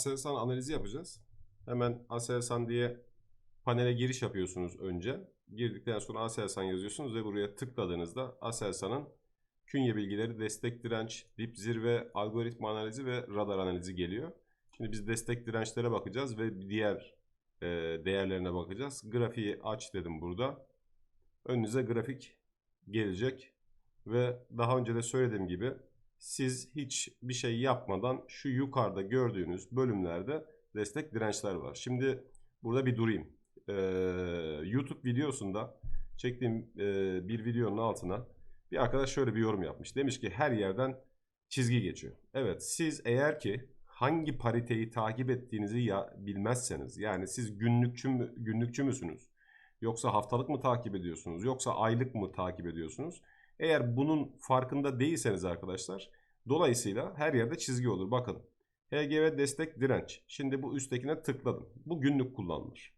Aselsan analizi yapacağız. Hemen Aselsan diye panele giriş yapıyorsunuz önce. Girdikten sonra Aselsan yazıyorsunuz ve buraya tıkladığınızda Aselsan'ın künye bilgileri, destek direnç, dip zirve, algoritma analizi ve radar analizi geliyor. Şimdi biz destek dirençlere bakacağız ve diğer e, değerlerine bakacağız. Grafiği aç dedim burada. Önünüze grafik gelecek ve daha önce de söylediğim gibi siz hiç bir şey yapmadan şu yukarıda gördüğünüz bölümlerde destek dirençler var. Şimdi burada bir durayım. Ee, YouTube videosunda çektiğim e, bir videonun altına bir arkadaş şöyle bir yorum yapmış. Demiş ki her yerden çizgi geçiyor. Evet siz eğer ki hangi pariteyi takip ettiğinizi ya bilmezseniz yani siz günlükçü mü, günlükçü müsünüz? Yoksa haftalık mı takip ediyorsunuz? Yoksa aylık mı takip ediyorsunuz? Eğer bunun farkında değilseniz arkadaşlar dolayısıyla her yerde çizgi olur. Bakın HGV destek direnç. Şimdi bu üsttekine tıkladım. Bu günlük kullanılır.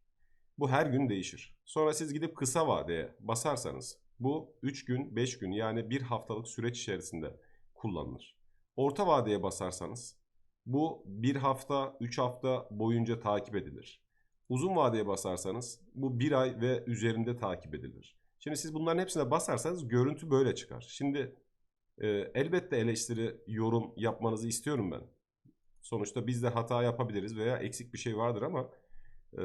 Bu her gün değişir. Sonra siz gidip kısa vadeye basarsanız bu 3 gün 5 gün yani bir haftalık süreç içerisinde kullanılır. Orta vadeye basarsanız bu bir hafta 3 hafta boyunca takip edilir. Uzun vadeye basarsanız bu bir ay ve üzerinde takip edilir. Şimdi siz bunların hepsine basarsanız görüntü böyle çıkar. Şimdi e, elbette eleştiri, yorum yapmanızı istiyorum ben. Sonuçta biz de hata yapabiliriz veya eksik bir şey vardır ama e,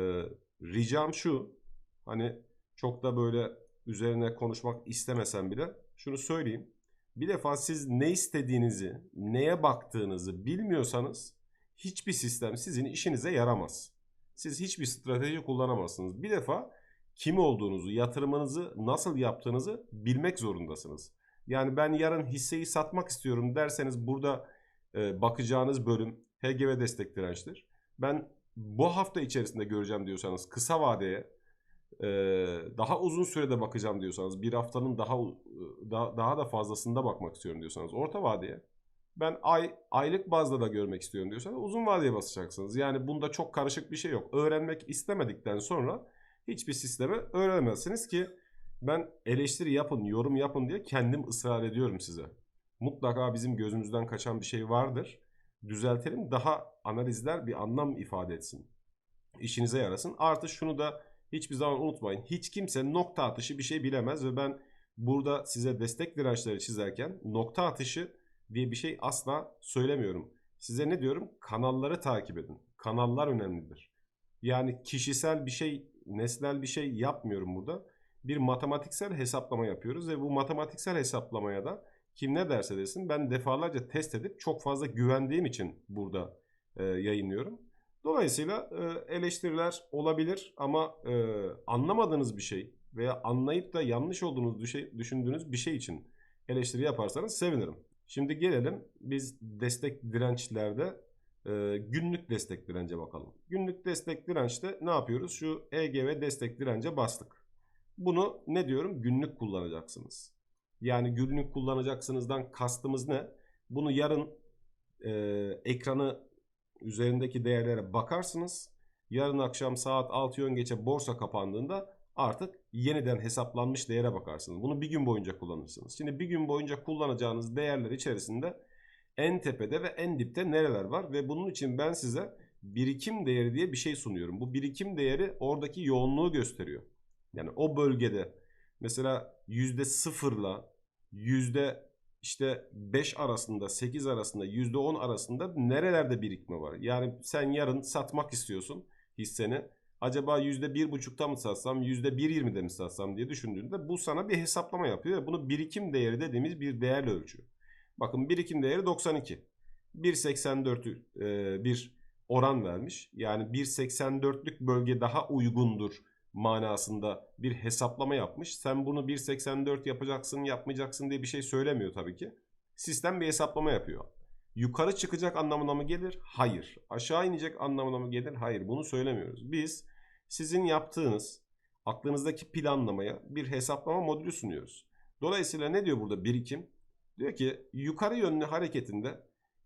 ricam şu. Hani çok da böyle üzerine konuşmak istemesem bile şunu söyleyeyim. Bir defa siz ne istediğinizi, neye baktığınızı bilmiyorsanız hiçbir sistem sizin işinize yaramaz. Siz hiçbir strateji kullanamazsınız. Bir defa kim olduğunuzu, yatırımınızı nasıl yaptığınızı bilmek zorundasınız. Yani ben yarın hisseyi satmak istiyorum derseniz burada e, bakacağınız bölüm HGV destek dirençtir. Ben bu hafta içerisinde göreceğim diyorsanız kısa vadeye e, daha uzun sürede bakacağım diyorsanız bir haftanın daha daha, daha da fazlasında bakmak istiyorum diyorsanız orta vadeye ben ay aylık bazda da görmek istiyorum diyorsanız uzun vadeye basacaksınız. Yani bunda çok karışık bir şey yok. Öğrenmek istemedikten sonra hiçbir sistemi öğrenemezsiniz ki ben eleştiri yapın, yorum yapın diye kendim ısrar ediyorum size. Mutlaka bizim gözümüzden kaçan bir şey vardır. Düzeltelim daha analizler bir anlam ifade etsin. İşinize yarasın. Artı şunu da hiçbir zaman unutmayın. Hiç kimse nokta atışı bir şey bilemez ve ben burada size destek dirençleri çizerken nokta atışı diye bir şey asla söylemiyorum. Size ne diyorum? Kanalları takip edin. Kanallar önemlidir. Yani kişisel bir şey, nesnel bir şey yapmıyorum burada. Bir matematiksel hesaplama yapıyoruz ve bu matematiksel hesaplamaya da kim ne derse desin ben defalarca test edip çok fazla güvendiğim için burada e, yayınlıyorum. Dolayısıyla e, eleştiriler olabilir ama e, anlamadığınız bir şey veya anlayıp da yanlış olduğunuz düşündüğünüz bir şey için eleştiri yaparsanız sevinirim. Şimdi gelelim biz destek dirençlerde e, günlük destek dirence bakalım. Günlük destek dirençte ne yapıyoruz? Şu EGV destek dirence bastık. Bunu ne diyorum? Günlük kullanacaksınız. Yani günlük kullanacaksınızdan kastımız ne? Bunu yarın e, ekranı üzerindeki değerlere bakarsınız. Yarın akşam saat 6 yön geçe borsa kapandığında artık yeniden hesaplanmış değere bakarsınız. Bunu bir gün boyunca kullanırsınız. Şimdi bir gün boyunca kullanacağınız değerler içerisinde en tepede ve en dipte nereler var ve bunun için ben size birikim değeri diye bir şey sunuyorum. Bu birikim değeri oradaki yoğunluğu gösteriyor. Yani o bölgede mesela yüzde sıfırla yüzde işte 5 arasında 8 arasında yüzde 10 arasında nerelerde birikme var? Yani sen yarın satmak istiyorsun hisseni. Acaba yüzde bir buçukta mı satsam, yüzde bir yirmide mi satsam diye düşündüğünde bu sana bir hesaplama yapıyor. ve Bunu birikim değeri dediğimiz bir değerle ölçüyor. Bakın birikim değeri 92. 1.84 e, bir oran vermiş. Yani 1.84'lük bölge daha uygundur manasında bir hesaplama yapmış. Sen bunu 1.84 yapacaksın yapmayacaksın diye bir şey söylemiyor tabii ki. Sistem bir hesaplama yapıyor. yukarı çıkacak anlamına mı gelir? Hayır. Aşağı inecek anlamına mı gelir? Hayır. Bunu söylemiyoruz. Biz sizin yaptığınız aklınızdaki planlamaya bir hesaplama modülü sunuyoruz. Dolayısıyla ne diyor burada birikim? Diyor ki yukarı yönlü hareketinde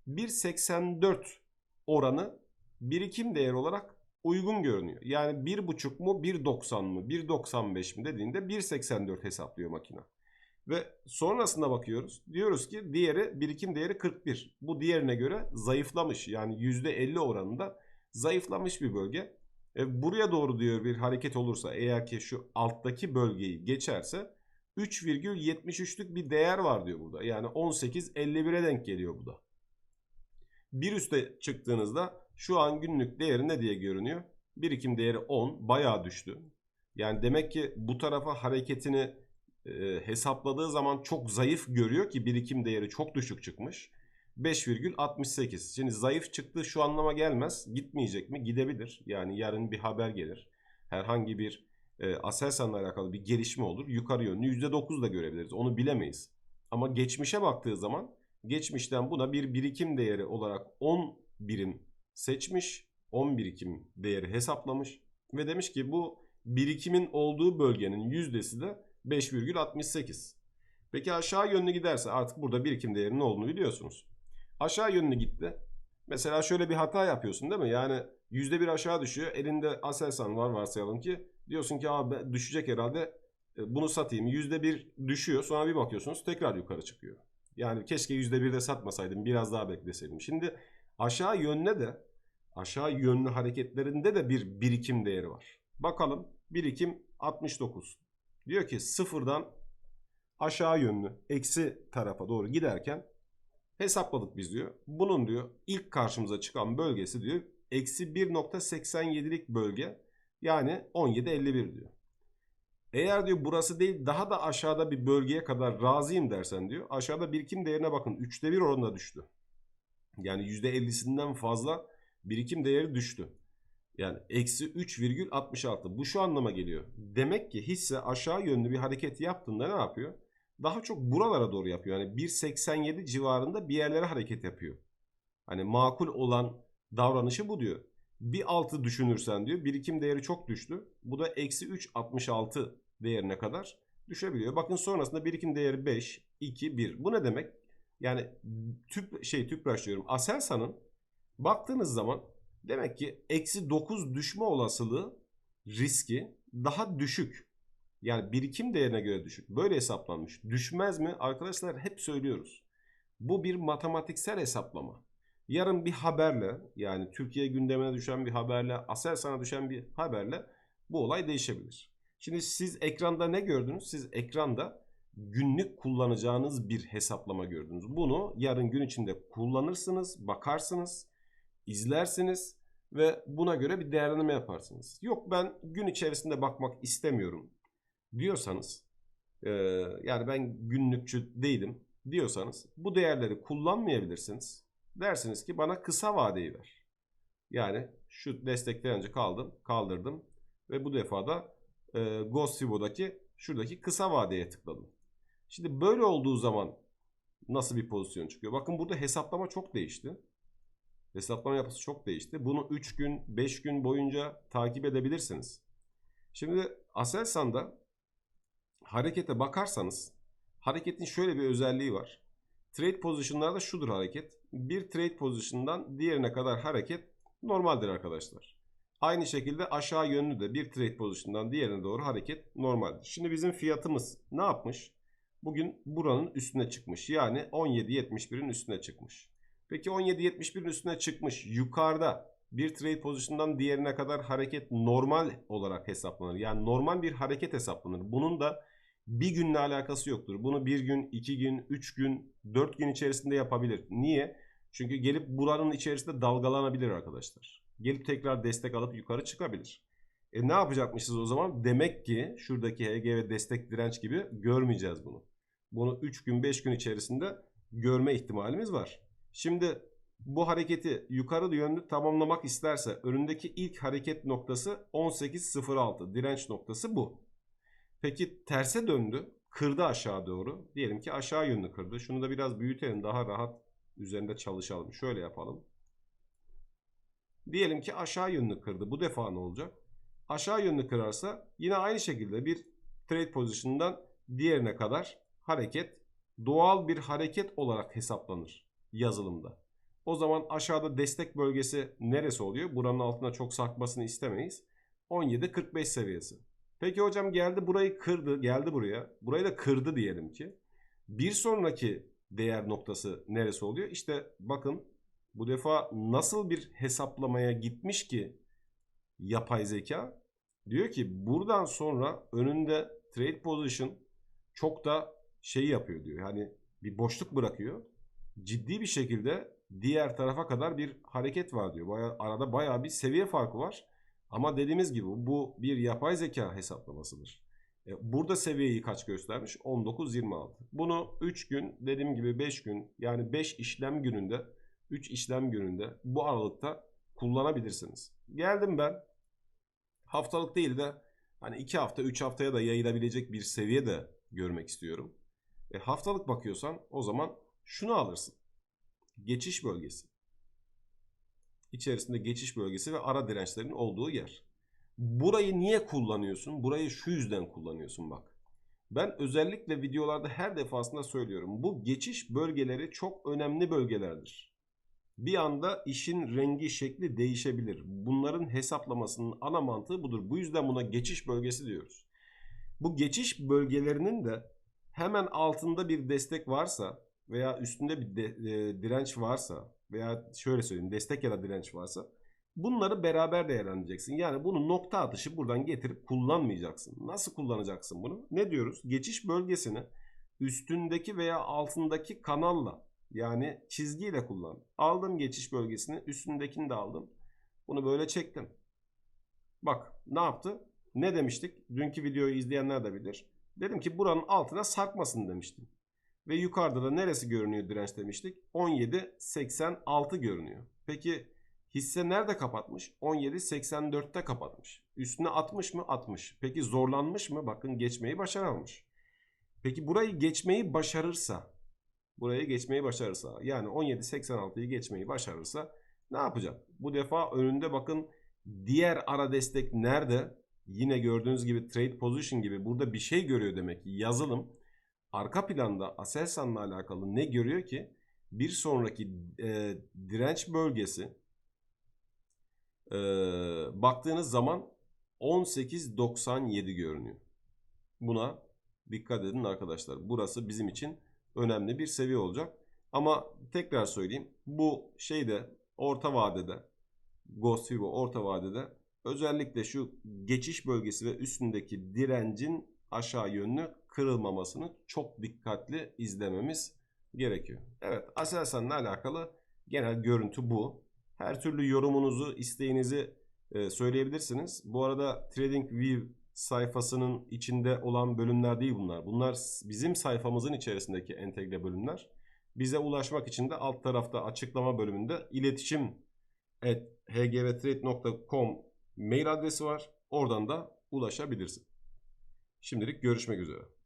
1.84 oranı birikim değeri olarak uygun görünüyor. Yani 1.5 mu 1.90 mı 1.95 mi dediğinde 1.84 hesaplıyor makine. Ve sonrasında bakıyoruz. Diyoruz ki diğeri birikim değeri 41. Bu diğerine göre zayıflamış. Yani %50 oranında zayıflamış bir bölge. E, buraya doğru diyor bir hareket olursa eğer ki şu alttaki bölgeyi geçerse 3,73'lük bir değer var diyor burada. Yani 18.51'e denk geliyor bu da. Bir üste çıktığınızda şu an günlük değeri ne diye görünüyor? Birikim değeri 10 bayağı düştü. Yani demek ki bu tarafa hareketini e, hesapladığı zaman çok zayıf görüyor ki birikim değeri çok düşük çıkmış. 5,68. Şimdi zayıf çıktı şu anlama gelmez. Gitmeyecek mi? Gidebilir. Yani yarın bir haber gelir. Herhangi bir e, Aselsan'la alakalı bir gelişme olur. Yukarı yönlü %9 da görebiliriz. Onu bilemeyiz. Ama geçmişe baktığı zaman geçmişten buna bir birikim değeri olarak 10 birim seçmiş. 10 birikim değeri hesaplamış. Ve demiş ki bu birikimin olduğu bölgenin yüzdesi de 5,68. Peki aşağı yönlü giderse artık burada birikim değerinin olduğunu biliyorsunuz. Aşağı yönlü gitti. Mesela şöyle bir hata yapıyorsun değil mi? Yani %1 aşağı düşüyor. Elinde Aselsan var varsayalım ki. Diyorsun ki abi düşecek herhalde. E, Bunu satayım. %1 düşüyor. Sonra bir bakıyorsunuz tekrar yukarı çıkıyor. Yani keşke %1 de satmasaydım. Biraz daha bekleseydim. Şimdi aşağı yönüne de aşağı yönlü hareketlerinde de bir birikim değeri var. Bakalım birikim 69. Diyor ki sıfırdan aşağı yönlü eksi tarafa doğru giderken hesapladık biz diyor. Bunun diyor ilk karşımıza çıkan bölgesi diyor eksi 1.87'lik bölge yani 17.51 diyor. Eğer diyor burası değil daha da aşağıda bir bölgeye kadar razıyım dersen diyor aşağıda birikim değerine bakın 3'te 1 oranında düştü. Yani %50'sinden fazla birikim değeri düştü. Yani eksi 3,66. Bu şu anlama geliyor. Demek ki hisse aşağı yönlü bir hareket yaptığında ne yapıyor? Daha çok buralara doğru yapıyor. Yani 1.87 civarında bir yerlere hareket yapıyor. Hani makul olan davranışı bu diyor. Bir altı düşünürsen diyor birikim değeri çok düştü. Bu da eksi 3.66 değerine kadar düşebiliyor. Bakın sonrasında birikim değeri 5, 2, 1. Bu ne demek? Yani tüp şey tüpraş diyorum. Aselsan'ın baktığınız zaman Demek ki eksi 9 düşme olasılığı riski daha düşük. Yani birikim değerine göre düşük. Böyle hesaplanmış. Düşmez mi? Arkadaşlar hep söylüyoruz. Bu bir matematiksel hesaplama. Yarın bir haberle yani Türkiye gündemine düşen bir haberle, Aselsan'a düşen bir haberle bu olay değişebilir. Şimdi siz ekranda ne gördünüz? Siz ekranda günlük kullanacağınız bir hesaplama gördünüz. Bunu yarın gün içinde kullanırsınız, bakarsınız izlersiniz ve buna göre bir değerlendirme yaparsınız. Yok ben gün içerisinde bakmak istemiyorum diyorsanız e, yani ben günlükçü değilim diyorsanız bu değerleri kullanmayabilirsiniz. Dersiniz ki bana kısa vadeyi ver. Yani şu destekleyici kaldım, kaldırdım ve bu defa da e, Ghost Fibo'daki şuradaki kısa vadeye tıkladım. Şimdi böyle olduğu zaman nasıl bir pozisyon çıkıyor? Bakın burada hesaplama çok değişti. Hesaplama yapısı çok değişti. Bunu 3 gün, 5 gün boyunca takip edebilirsiniz. Şimdi Aselsan'da harekete bakarsanız hareketin şöyle bir özelliği var. Trade pozisyonlarda şudur hareket. Bir trade pozisyondan diğerine kadar hareket normaldir arkadaşlar. Aynı şekilde aşağı yönlü de bir trade pozisyondan diğerine doğru hareket normaldir. Şimdi bizim fiyatımız ne yapmış? Bugün buranın üstüne çıkmış. Yani 17.71'in üstüne çıkmış. Peki 17.71'in üstüne çıkmış. Yukarıda bir trade pozisyondan diğerine kadar hareket normal olarak hesaplanır. Yani normal bir hareket hesaplanır. Bunun da bir günle alakası yoktur. Bunu bir gün, iki gün, üç gün, dört gün içerisinde yapabilir. Niye? Çünkü gelip buranın içerisinde dalgalanabilir arkadaşlar. Gelip tekrar destek alıp yukarı çıkabilir. E ne yapacakmışız o zaman? Demek ki şuradaki HG ve destek direnç gibi görmeyeceğiz bunu. Bunu 3 gün 5 gün içerisinde görme ihtimalimiz var. Şimdi bu hareketi yukarı yönlü tamamlamak isterse önündeki ilk hareket noktası 18.06 direnç noktası bu. Peki terse döndü kırdı aşağı doğru diyelim ki aşağı yönlü kırdı şunu da biraz büyütelim daha rahat üzerinde çalışalım. Şöyle yapalım. Diyelim ki aşağı yönlü kırdı. Bu defa ne olacak? Aşağı yönlü kırarsa yine aynı şekilde bir trade pozisyonundan diğerine kadar hareket doğal bir hareket olarak hesaplanır yazılımda. O zaman aşağıda destek bölgesi neresi oluyor? Buranın altına çok sarkmasını istemeyiz. 17.45 seviyesi. Peki hocam geldi burayı kırdı, geldi buraya. Burayı da kırdı diyelim ki. Bir sonraki değer noktası neresi oluyor? İşte bakın bu defa nasıl bir hesaplamaya gitmiş ki yapay zeka? Diyor ki buradan sonra önünde trade position çok da şey yapıyor diyor. Yani bir boşluk bırakıyor. Ciddi bir şekilde diğer tarafa kadar bir hareket var diyor. Baya, arada bayağı bir seviye farkı var. Ama dediğimiz gibi bu bir yapay zeka hesaplamasıdır. E, Burada seviyeyi kaç göstermiş? 19-26. Bunu 3 gün, dediğim gibi 5 gün yani 5 işlem gününde, 3 işlem gününde bu aralıkta kullanabilirsiniz. Geldim ben haftalık değil de hani 2 hafta, 3 haftaya da yayılabilecek bir seviye de görmek istiyorum. E, haftalık bakıyorsan o zaman şunu alırsın. Geçiş bölgesi. İçerisinde geçiş bölgesi ve ara dirençlerin olduğu yer. Burayı niye kullanıyorsun? Burayı şu yüzden kullanıyorsun bak. Ben özellikle videolarda her defasında söylüyorum. Bu geçiş bölgeleri çok önemli bölgelerdir. Bir anda işin rengi şekli değişebilir. Bunların hesaplamasının ana mantığı budur. Bu yüzden buna geçiş bölgesi diyoruz. Bu geçiş bölgelerinin de hemen altında bir destek varsa veya üstünde bir de, e, direnç varsa veya şöyle söyleyeyim destek ya da direnç varsa bunları beraber değerlendireceksin. Yani bunu nokta atışı buradan getirip kullanmayacaksın. Nasıl kullanacaksın bunu? Ne diyoruz? Geçiş bölgesini üstündeki veya altındaki kanalla yani çizgiyle kullan. Aldım geçiş bölgesini üstündekini de aldım. Bunu böyle çektim. Bak ne yaptı? Ne demiştik? Dünkü videoyu izleyenler de bilir. Dedim ki buranın altına sarkmasın demiştim. Ve yukarıda da neresi görünüyor direnç demiştik? 17.86 görünüyor. Peki hisse nerede kapatmış? 17.84'te kapatmış. Üstüne 60 mı? 60. Peki zorlanmış mı? Bakın geçmeyi başaramamış. Peki burayı geçmeyi başarırsa, burayı geçmeyi başarırsa, yani 17.86'yı geçmeyi başarırsa ne yapacak? Bu defa önünde bakın diğer ara destek nerede? Yine gördüğünüz gibi trade position gibi burada bir şey görüyor demek ki yazılım arka planda Aselsan'la alakalı ne görüyor ki? Bir sonraki e, direnç bölgesi e, baktığınız zaman 18.97 görünüyor. Buna dikkat edin arkadaşlar. Burası bizim için önemli bir seviye olacak. Ama tekrar söyleyeyim. Bu şeyde orta vadede Ghost Fibo orta vadede özellikle şu geçiş bölgesi ve üstündeki direncin aşağı yönlü kırılmamasını çok dikkatli izlememiz gerekiyor. Evet Aselsan'la alakalı genel görüntü bu. Her türlü yorumunuzu, isteğinizi e, söyleyebilirsiniz. Bu arada TradingView sayfasının içinde olan bölümler değil bunlar. Bunlar bizim sayfamızın içerisindeki entegre bölümler. Bize ulaşmak için de alt tarafta açıklama bölümünde iletişim hgvtrade.com mail adresi var. Oradan da ulaşabilirsin. Şimdilik görüşmek üzere.